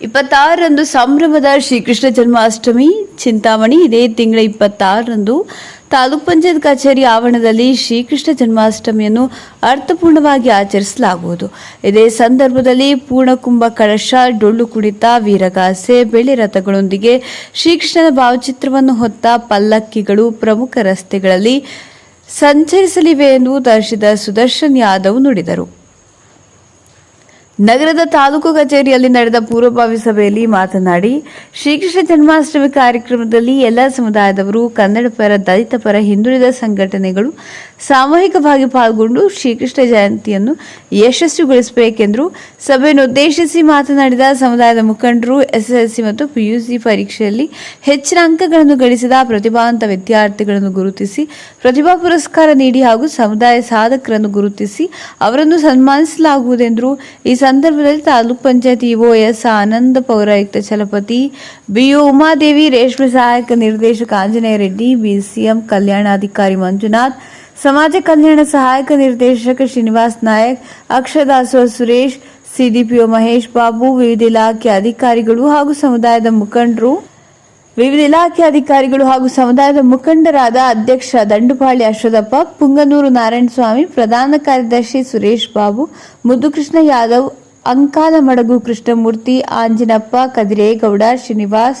ಇಪ್ಪತ್ತಾರರಂದು ಸಂಭ್ರಮದ ಶ್ರೀಕೃಷ್ಣ ಜನ್ಮಾಷ್ಟಮಿ, ಚಿಂತಾಮಣಿ. ಇದೇ ತಿಂಗಳ ಇಪ್ಪತ್ತಾರರಂದು ತಾಲೂಕ್ ಪಂಚಾಯತ್ ಕಚೇರಿ ಆವರಣದಲ್ಲಿ ಶ್ರೀಕೃಷ್ಣ ಜನ್ಮಾಷ್ಟಮಿಯನ್ನು ಅರ್ಥಪೂರ್ಣವಾಗಿ ಆಚರಿಸಲಾಗುವುದು. ಇದೇ ಸಂದರ್ಭದಲ್ಲಿ ಪೂರ್ಣಕುಂಭ ಕಳಶ, ಡೊಳ್ಳು ಕುಣಿತ, ವೀರಗಾಸೆ ಬೆಳೆ ರಥಗಳೊಂದಿಗೆ ಶ್ರೀಕೃಷ್ಣನ ಭಾವಚಿತ್ರವನ್ನು ಹೊತ್ತ ಪಲ್ಲಕ್ಕಿಗಳು ಪ್ರಮುಖ ರಸ್ತೆಗಳಲ್ಲಿ ಸಂಚರಿಸಲಿವೆ ಎಂದು ದರ್ಶಿದ ಸುದರ್ಶನ್ ಯಾದವ್ ನುಡಿದರು. ನಗರದ ತಾಲೂಕು ಕಚೇರಿಯಲ್ಲಿ ನಡೆದ ಪೂರ್ವಭಾವಿ ಸಭೆಯಲ್ಲಿ ಮಾತನಾಡಿ, ಶ್ರೀಕೃಷ್ಣ ಜನ್ಮಾಷ್ಟಮಿ ಕಾರ್ಯಕ್ರಮದಲ್ಲಿ ಎಲ್ಲ ಸಮುದಾಯದವರು ಕನ್ನಡ ಪರ ದಲಿತ ಪರ ಹಿಂದುಳಿದ ಸಂಘಟನೆಗಳು ಸಾಮೂಹಿಕವಾಗಿ ಪಾಲ್ಗೊಂಡು ಶ್ರೀಕೃಷ್ಣ ಜಯಂತಿಯನ್ನು ಯಶಸ್ವಿಗೊಳಿಸಬೇಕೆಂದರು. ಸಭೆಯನ್ನು ಉದ್ದೇಶಿಸಿ ಮಾತನಾಡಿದ ಸಮುದಾಯದ ಮುಖಂಡರು, ಎಸ್ಎಸ್ಎಲ್ಸಿ ಮತ್ತು ಪಿಯುಸಿ ಪರೀಕ್ಷೆಯಲ್ಲಿ ಹೆಚ್ಚಿನ ಅಂಕಗಳನ್ನು ಗಳಿಸಿದ ಪ್ರತಿಭಾವಂತ ವಿದ್ಯಾರ್ಥಿಗಳನ್ನು ಗುರುತಿಸಿ, ಪ್ರತಿಭಾ ಪುರಸ್ಕಾರ ನೀಡಿ ಹಾಗೂ ಸಮುದಾಯ ಸಾಧಕರನ್ನು ಗುರುತಿಸಿ ಅವರನ್ನು ಸನ್ಮಾನಿಸಲಾಗುವುದೆಂದರು ಈ ಸಂದರ್ಭದಲ್ಲಿ ತಾಲೂಕ್ ಪಂಚಾಯತ್ ಇಒ ಎಸ್ ಆನಂದ ಪೌರಾಯುಕ್ತ ಛಲಪತಿ ಬಿಒ ಉಮಾದೇವಿ, ರೇಷ್ಮೆ ಸಹಾಯಕ ನಿರ್ದೇಶಕ ಆಂಜನೇಯ ರೆಡ್ಡಿ ಬಿಸಿಎಂ ಕಲ್ಯಾಣಾಧಿಕಾರಿ ಮಂಜುನಾಥ್, ಸಮಾಜ ಕಲ್ಯಾಣ ಸಹಾಯಕ ನಿರ್ದೇಶಕ ಶ್ರೀನಿವಾಸ್ ನಾಯಕ್ ಅಕ್ಷದಾಸೋ ಸುರೇಶ್, ಸಿಡಿಪಿಒ ಮಹೇಶ್ ಬಾಬು, ವಿವಿಧ ಇಲಾಖೆ ಅಧಿಕಾರಿಗಳು ಹಾಗೂ ಸಮುದಾಯದ ಮುಖಂಡರು ವಿವಿಧ ಇಲಾಖೆ ಅಧಿಕಾರಿಗಳು ಹಾಗೂ ಸಮುದಾಯದ ಮುಖಂಡರಾದ ಅಧ್ಯಕ್ಷ ದಂಡುಪಾಳಿ ಅಶ್ವದಪ್ಪ ಪುಂಗನೂರು ನಾರಾಯಣಸ್ವಾಮಿ, ಪ್ರಧಾನ ಕಾರ್ಯದರ್ಶಿ ಸುರೇಶ್ ಬಾಬು, ಮುದ್ದುಕೃಷ್ಣ ಯಾದವ್ ಅಂಕಾಲ ಮಡಗು ಕೃಷ್ಣಮೂರ್ತಿ, ಆಂಜಿನಪ್ಪ, ಕದಿರೇಗೌಡ, ಶ್ರೀನಿವಾಸ್.